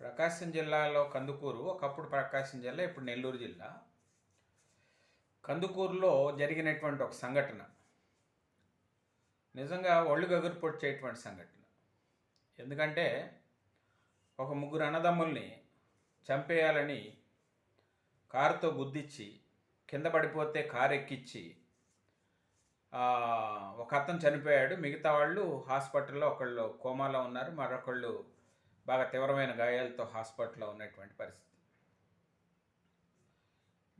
ప్రకాశం జిల్లాలో కందుకూరు ఒకప్పుడు ప్రకాశం జిల్లా ఇప్పుడు నెల్లూరు జిల్లా. కందుకూరులో జరిగినటువంటి ఒక సంఘటన. నిజంగా ఒళ్ళు గగురు పొడిచేటువంటి సంఘటన. ఎందుకంటే ఒక ముగ్గురు అన్నదమ్ముల్ని చంపేయాలని కారుతో గుద్దిచ్చి కింద పడిపోతే కారు ఎక్కిచ్చి ఒక అతను చనిపోయాడు. మిగతా వాళ్ళు హాస్పిటల్లో ఒకళ్ళు కోమాలో ఉన్నారు. మరొకళ్ళు బాగా తీవ్రమైన గాయాలతో హాస్పిటల్లో ఉన్నటువంటి పరిస్థితి.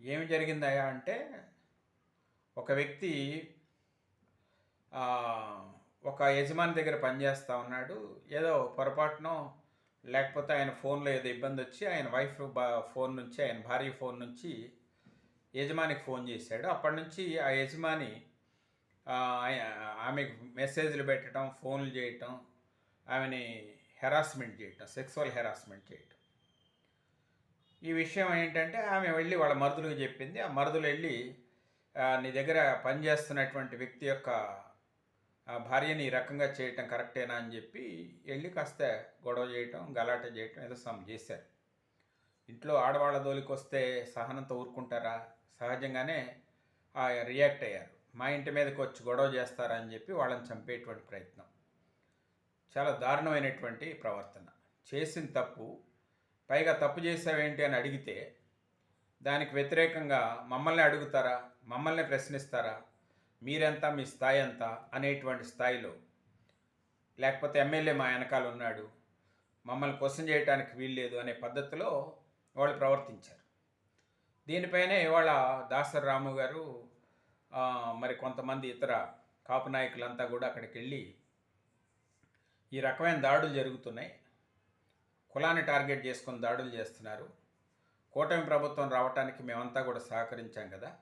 ఏమి జరిగిందయా అంటే ఒక వ్యక్తి ఒక యజమాని దగ్గర పనిచేస్తూ ఉన్నాడు. ఏదో పొరపాటునో లేకపోతే ఆయన ఫోన్లో ఏదో ఇబ్బంది వచ్చి ఆయన వైఫ్ బా ఫోన్ నుంచి ఆయన భార్య ఫోన్ నుంచి యజమానికి ఫోన్ చేశాడు. అప్పటి నుంచి ఆ యజమాని ఆమెకు మెసేజ్లు పెట్టడం ఫోన్లు చేయటం ఆమెని హెరాస్మెంట్ చేయటం సెక్సువల్ హెరాస్మెంట్ చేయటం. ఈ విషయం ఏంటంటే ఆమె వెళ్ళి వాళ్ళ మరుదులకు చెప్పింది. ఆ మరుదులు వెళ్ళి నీ దగ్గర పనిచేస్తున్నటువంటి వ్యక్తి యొక్క భార్యని ఈ రకంగా చేయటం కరెక్టేనా అని చెప్పి వెళ్ళి కాస్త గొడవ చేయటం గలాట చేయటం ఏదో సమ్ చేశారు. ఇంట్లో ఆడవాళ్ళ దోలికి వస్తే సహనంతో ఊరుకుంటారా? సహజంగానే ఆ రియాక్ట్ అయ్యారు. మా ఇంటి మీదకి వచ్చి గొడవ చేస్తారా అని చెప్పి వాళ్ళని చంపేటువంటి ప్రయత్నం. చాలా దారుణమైనటువంటి ప్రవర్తన. చేసిన తప్పు పైగా తప్పు చేసావేంటి అని అడిగితే దానికి వ్యతిరేకంగా మమ్మల్ని అడుగుతారా? మమ్మల్ని ప్రశ్నిస్తారా? మీరెంత? మీ స్థాయి ఎంత? అనేటువంటి స్థాయిలో. లేకపోతే ఎమ్మెల్యే మా వెనకాల ఉన్నాడు. మమ్మల్ని క్వశ్చన్ చేయడానికి వీల్లేదు అనే పద్ధతిలో వాళ్ళు ప్రవర్తించారు. దీనిపైనే ఇవాళ దాసరి రాము గారు మరి కొంతమంది ఇతర కాపు నాయకులంతా కూడా అక్కడికి వెళ్ళి ఈ రకమైన దాడులు జరుగుతున్నాయి. కులాన్ని టార్గెట్ చేసుకొని దాడులు చేస్తున్నారు. కూటమి ప్రభుత్వం రావటానికి మేమంతా కూడా సహకరించాం కదా.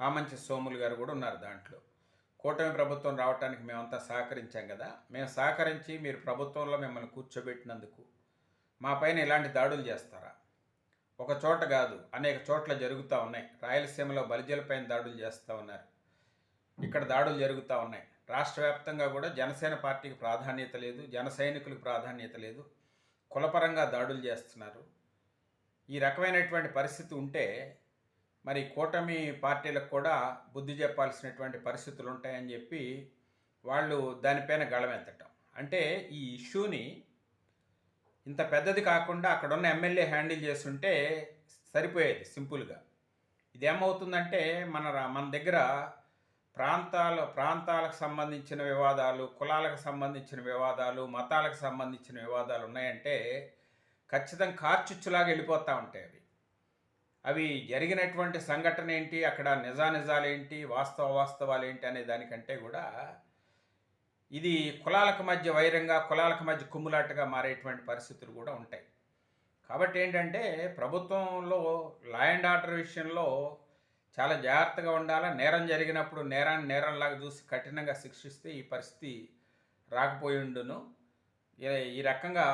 ఆ మంచి సోములు గారు కూడా ఉన్నారు దాంట్లో. కూటమి ప్రభుత్వం రావటానికి మేమంతా సహకరించాం కదా. మేము సహకరించి మీరు ప్రభుత్వంలో మిమ్మల్ని కూర్చోబెట్టినందుకు మా పైన ఇలాంటి దాడులు చేస్తారా? ఒక చోట కాదు అనేక చోట్ల జరుగుతూ ఉన్నాయి. రాయలసీమలో బలిజలపైన దాడులు చేస్తూ ఉన్నారు. ఇక్కడ దాడులు జరుగుతూ ఉన్నాయి. రాష్ట్ర వ్యాప్తంగా కూడా జనసేన పార్టీకి ప్రాధాన్యత లేదు జన సైనికులకు ప్రాధాన్యత లేదు కులపరంగా దాడులు చేస్తున్నారు. ఈ రకమైనటువంటి పరిస్థితి ఉంటే మరి కూటమి పార్టీలకు కూడా బుద్ధి చెప్పాల్సినటువంటి పరిస్థితులు ఉంటాయని చెప్పి వాళ్ళు దానిపైన గళమెత్తటం అంటే ఈ ఇష్యూని ఇంత పెద్దది కాకుండా అక్కడున్న ఎమ్మెల్యే హ్యాండిల్ చేస్తుంటే సరిపోయేది సింపుల్గా. ఇదేమవుతుందంటే మన రా- మన దగ్గర ప్రాంతాల ప్రాంతాలకు సంబంధించిన వివాదాలు కులాలకు సంబంధించిన వివాదాలు మతాలకు సంబంధించిన వివాదాలు ఉన్నాయంటే ఖచ్చితంగా కార్చుచ్చులాగా వెళ్ళిపోతూ ఉంటాయి అవి. అవి జరిగినటువంటి సంఘటన ఏంటి అక్కడ నిజానిజాలేంటి వాస్తవ వాస్తవాలు ఏంటి అనే దానికంటే కూడా ఇది కులాలకు మధ్య వైరంగా కులాలకు మధ్య కుమ్ములాటగా మారేటువంటి పరిస్థితులు కూడా ఉంటాయి. కాబట్టి ఏంటంటే ప్రభుత్వంలో లా అండ్ ఆర్డర్ విషయంలో చాలా జాగ్రత్తగా ఉండాలి? నేరం జరిగినప్పుడు నేరాన్ని నేరంలాగా చూసి కఠినంగా శిక్షిస్తే ఈ పరిస్థితి రాకపోయి ఉండును. ఈ- రకంగా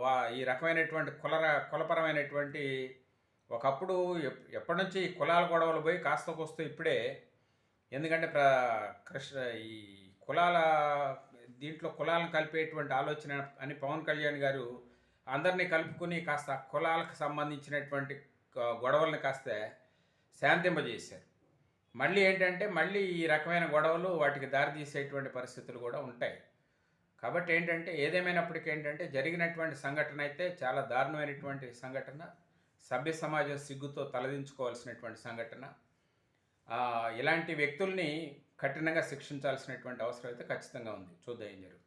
వా ఈ రకమైనటువంటి కులర కులపరమైనటువంటి ఒకప్పుడు ఎప్- ఎప్పటి నుంచి ఈ కులాల గొడవలు పోయి కాస్త కోస్తూ ఇప్పుడే ఎందుకంటే ప్ర కృష్ణ ఈ కులాల దీంట్లో కులాలను కలిపేటువంటి ఆలోచన అని పవన్ కళ్యాణ్ గారు అందరినీ కలుపుకుని కాస్త కులాలకు సంబంధించినటువంటి గొడవలను గొడవల్ని కాస్త శాంతింపజేశారు. మళ్ళీ ఏంటంటే మళ్ళీ ఈ రకమైన గొడవలు వాటికి దారితీసేటువంటి పరిస్థితులు కూడా ఉంటాయి. కాబట్టి ఏంటంటే ఏదేమైనప్పటికీ ఏంటంటే జరిగినటువంటి సంఘటన అయితే చాలా దారుణమైనటువంటి సంఘటన. సభ్య సమాజం సిగ్గుతో తలదించుకోవాల్సినటువంటి సంఘటన. ఇలాంటి వ్యక్తుల్ని కఠినంగా శిక్షించాల్సినటువంటి అవసరం అయితే ఖచ్చితంగా ఉంది. చూద్దాం ఏం జరుగుతుంది.